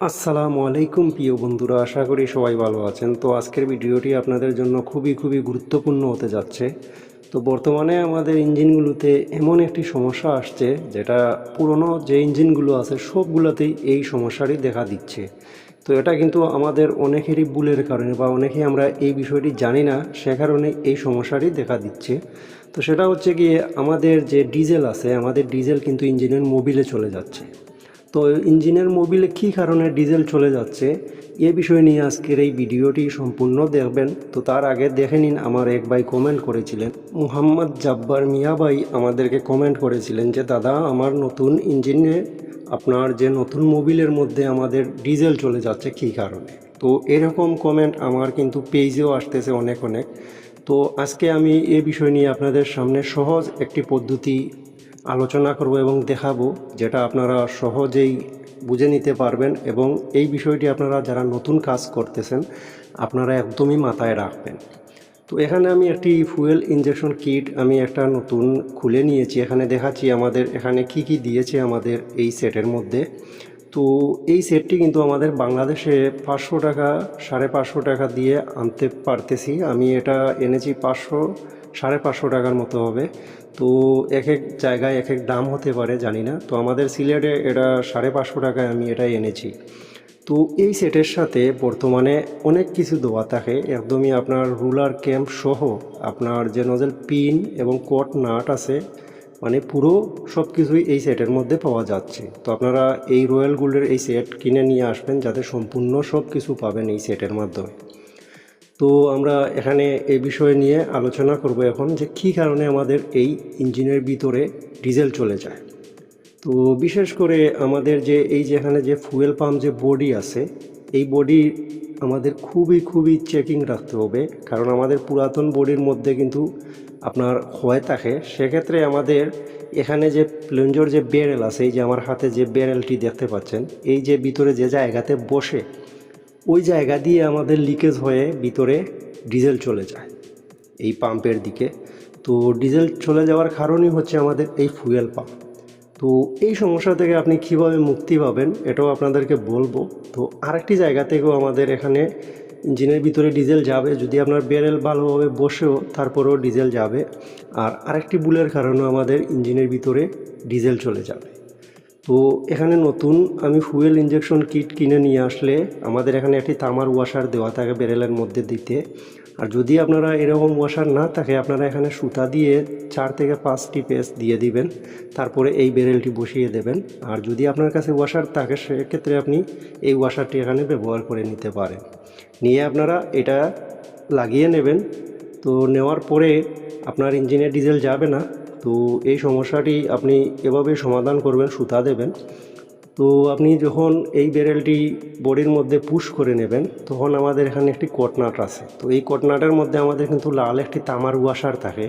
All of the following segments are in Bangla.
আসসালামু আলাইকুম, প্রিয় বন্ধুরা, আশা করি সবাই ভালো আছেন। তো আজকের ভিডিওটি আপনাদের জন্য খুবই খুবই গুরুত্বপূর্ণ হতে যাচ্ছে। তো বর্তমানে আমাদের ইঞ্জিনগুলোতে এমন একটি সমস্যা আসছে, যেটা পুরনো যে ইঞ্জিনগুলো আছে, সবগুলোতেই এই সমস্যাটি দেখা দিচ্ছে। তো এটা কিন্তু আমাদের অনেকেরই ভুলের কারণে বা অনেকেই আমরা এই বিষয়টি জানি না, সে কারণে এই সমস্যাটি দেখা দিচ্ছে। তো সেটা হচ্ছে গিয়ে আমাদের যে ডিজেল আছে, আমাদের ডিজেল কিন্তু ইঞ্জিনের মোবিলে চলে যাচ্ছে। তো ইঞ্জিনের মোবিলে কী কারণে ডিজেল চলে যাচ্ছে, এ বিষয় নিয়ে আজকের এই ভিডিওটি সম্পূর্ণ দেখবেন। তো তার আগে দেখে নিন, আমার এক ভাই কমেন্ট করেছিলেন। মুহাম্মদ জাব্বার মিয়া ভাই আমাদেরকে কমেন্ট করেছিলেন যে, দাদা, আমার নতুন ইঞ্জিনে আপনার যে নতুন মোবিলের মধ্যে আমাদের ডিজেল চলে যাচ্ছে, কী কারণে? তো এরকম কমেন্ট আমার কিন্তু পেজেও আসতেছে অনেক অনেক। তো আজকে আমি এ বিষয় নিয়ে আপনাদের সামনে সহজ একটি পদ্ধতি আলোচনা করব এবং দেখাবো, যেটা আপনারা সহজেই বুঝে নিতে পারবেন এবং এই বিষয়টি আপনারা যারা নতুন কাজ করতেছেন, আপনারা একদমই মাথায় রাখবেন। তো এখানে আমি একটি ফুয়েল ইঞ্জেকশন কিট আমি একটা নতুন খুলে নিয়েছি। এখানে দেখাচ্ছি আমাদের এখানে কি কি দিয়েছে আমাদের এই সেটের মধ্যে। তো এই সেটটি কিন্তু আমাদের বাংলাদেশে পাঁচশো টাকা, সাড়ে পাঁচশো টাকা দিয়ে আনতে পারতেছি। আমি এটা এনেছি পাঁচশো সাড়ে পাঁচশো টাকার মতো হবে। তো এক এক জায়গায় এক এক দাম হতে পারে, জানি না। তো আমাদের সিলেটে এটা সাড়ে পাঁচশো টাকায় আমি এটা এনেছি। তো এই সেটের সাথে বর্তমানে অনেক কিছু দেওয়া থাকে। একদমই আপনার রুলার ক্যাম্প সহ আপনার যে নজেল পিন এবং কট নাট আছে মানে পুরো সব কিছুই এই সেটের মধ্যে পাওয়া যাচ্ছে। তো আপনারা এই রয়্যাল গোল্ডের এই সেট কিনে নিয়ে আসবেন যাতে সম্পূর্ণ সব কিছু পাবেন এই সেটের মাধ্যমে। তো আমরা এখানে এ বিষয় নিয়ে আলোচনা করব এখন যে কী কারণে আমাদের এই ইঞ্জিনের ভিতরে ডিজেল চলে যায়। তো বিশেষ করে আমাদের যে এই যে এখানে যে ফুয়েল পাম্প যে বডি আছে, এই বডি আমাদের খুবই খুবই চেকিং রাখতে হবে। কারণ আমাদের পুরাতন বডির মধ্যে কিন্তু আপনার হয়ে থাকে। সেক্ষেত্রে আমাদের এখানে যে প্লেঞ্জর যে বেরেল আছে, এই যে আমার হাতে যে বেরেলটি দেখতে পাচ্ছেন, এই যে ভিতরে যে জায়গাতে বসে ওই জায়গা দিয়ে আমাদের লিকেজ হয়ে ভিতরে ডিজেল চলে যায়, এই পাম্পের দিকে। তো ডিজেল চলে যাওয়ার কারণই হচ্ছে আমাদের এই ফুয়েল পাম্প তো এই সমস্যা থেকে আপনি কীভাবে মুক্তি পাবেন এটাও আপনাদেরকে বলব। তো আরেকটি জায়গা থেকেও আমাদের এখানে ইঞ্জিনের ভিতরে ডিজেল যাবে। যদি আপনার বেরেল ভালোভাবে বসেও তারপরেও ডিজেল যাবে। আর আরেকটি বুলের কারণেও আমাদের ইঞ্জিনের ভিতরে ডিজেল চলে যাবে। তো এখানে নতুন আমি ফুয়েল ইঞ্জেকশন কিট কিনে নিয়ে আসলে আমাদের এখানে একটি তামার ওয়াশার দেওয়া থাকে বেরেলের মধ্যে দিতে। আর যদি আপনারা এরকম ওয়াশার না থাকে, আপনারা এখানে সুতা দিয়ে চার থেকে পাঁচটি পেস দিয়ে দিবেন, তারপরে এই বেরেলটি বসিয়ে দেবেন। আর যদি আপনার কাছে ওয়াশার থাকে, সেক্ষেত্রে আপনি এই ওয়াশারটি এখানে ব্যবহার করে নিতে পারেন। নিয়ে আপনারা এটা লাগিয়ে নেবেন। তো নেওয়ার পরে আপনার ইঞ্জিনে ডিজেল যাবে না তো এই সমস্যাটি আপনি এভাবে সমাধান করবেন, সুতা দেবেন। তো আপনি যখন এই বেরেলটি বডির মধ্যে পুশ করে নেবেন, তখন আমাদের এখানে একটি কটনাট আছে। তো এই কটনাটের মধ্যে আমাদের কিন্তু লাল একটি তামার ওয়াশার থাকে।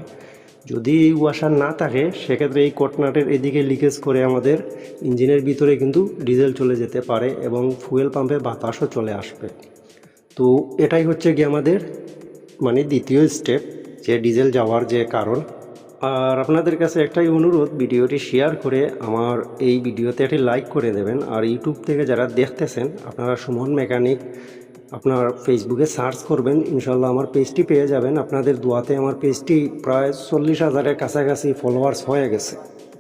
যদি এই ওয়াশার না থাকে, সেক্ষেত্রে এই কটনাটের এদিকে লিকেজ করে আমাদের ইঞ্জিনের ভিতরে কিন্তু ডিজেল চলে যেতে পারে এবং ফুয়েল পাম্পে বাতাসও চলে আসবে। তো এটাই হচ্ছে গিয়ে আমাদের মানে দ্বিতীয় স্টেপ, যে ডিজেল যাওয়ার যে কারণ। আর আপনাদের কাছে একটাই অনুরোধ, ভিডিওটি শেয়ার করে আমার এই ভিডিওতে একটি লাইক করে দেবেন। আর ইউটিউব থেকে যারা দেখতেছেন, আপনারা সুমন মেকানিক আপনার ফেসবুকে সার্চ করবেন ইনশাল্লাহ আমার পেজটি পেয়ে যাবেন। আপনাদের দোয়াতে আমার পেজটি প্রায় চল্লিশ হাজারের কাছাকাছি ফলোয়ার্স হয়ে গেছে।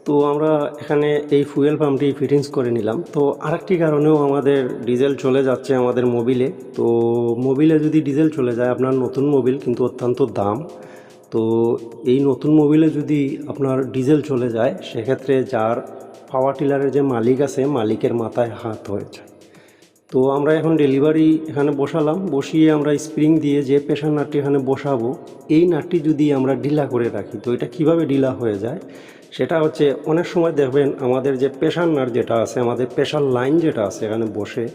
তো আমরা এখানে এই ফুয়েল পাম্পটি ফিটিংস করে নিলাম। তো আরেকটি কারণেও আমাদের ডিজেল চলে যাচ্ছে আমাদের মোবিলে তো মোবিলে যদি ডিজেল চলে যায়, আপনার নতুন মোবিল কিন্তু অত্যন্ত দাম। তো এই নতুন মোবিলে যদি আপনার ডিজেল চলে যায়, সেক্ষেত্রে যার পাওয়ার টিলারের যে মালিক আছে, মালিকের মাথায় হাত হয়ে যায় তো আমরা এখন ডেলিভারি এখানে বসালাম। বসিয়ে আমরা স্প্রিং দিয়ে যে প্রেশার নাটটি এখানে বসাবো, এই নাটটি যদি আমরা ঢিলা করে রাখি, তো এটা কীভাবে ঢিলা হয়ে যায়? সেটা হচ্ছে অনেক সময় দেখবেন আমাদের যে প্রেশার নাট যেটা আছে, আমাদের প্রেশার লাইন যেটা আছে এখানে বসে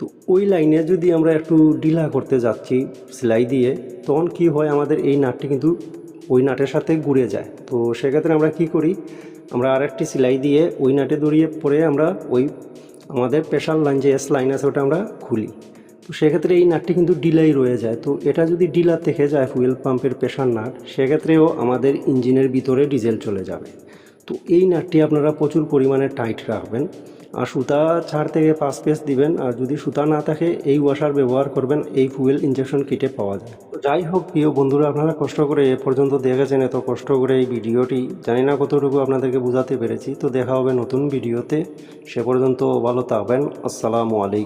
তো ওই লাইনে যদি আমরা একটু ঢিলা করতে যাচ্ছি সেলাই দিয়ে, তখন কি হয় আমাদের এই নাটটি কিন্তু ওই নাটের সাথে ঘুরে যায়। তো সেক্ষেত্রে আমরা কি করি, আমরা আরেকটি সেলাই দিয়ে ওই নাটে দড়িয়ে পরে আমরা ওই আমাদের প্রেশার লাইন যে এস লাইন আছে ওটা আমরা খুলি। তো সেক্ষেত্রে এই নাটটি কিন্তু ডিলাই রয়ে যায়। তো এটা যদি ডিলা থেকে যায় ফুয়েল পাম্পের প্রেশার নাট, সেক্ষেত্রেও আমাদের ইঞ্জিনের ভিতরে ডিজেল চলে যাবে। তো এই নাটটি আপনারা প্রচুর পরিমাণে টাইট রাখবেন। আর সুতা চার থেকে পাঁচ পেস দিবেন। আর যদি সুতা না থাকে, এই ওয়াশার ব্যবহার করবেন, এই ফুয়েল ইঞ্জেকশন কিটে পাওয়া যায়। তো যাই হোক, প্রিয় বন্ধুরা, আপনারা কষ্ট করে এ পর্যন্ত দেখেছেন, এত কষ্ট করে এই ভিডিওটি। জানি না কতটুকু আপনাদেরকে বোঝাতে পেরেছি। তো দেখা হবে নতুন ভিডিওতে। সে পর্যন্ত ভালো থাকবেন। আসসালামু আলাইকুম।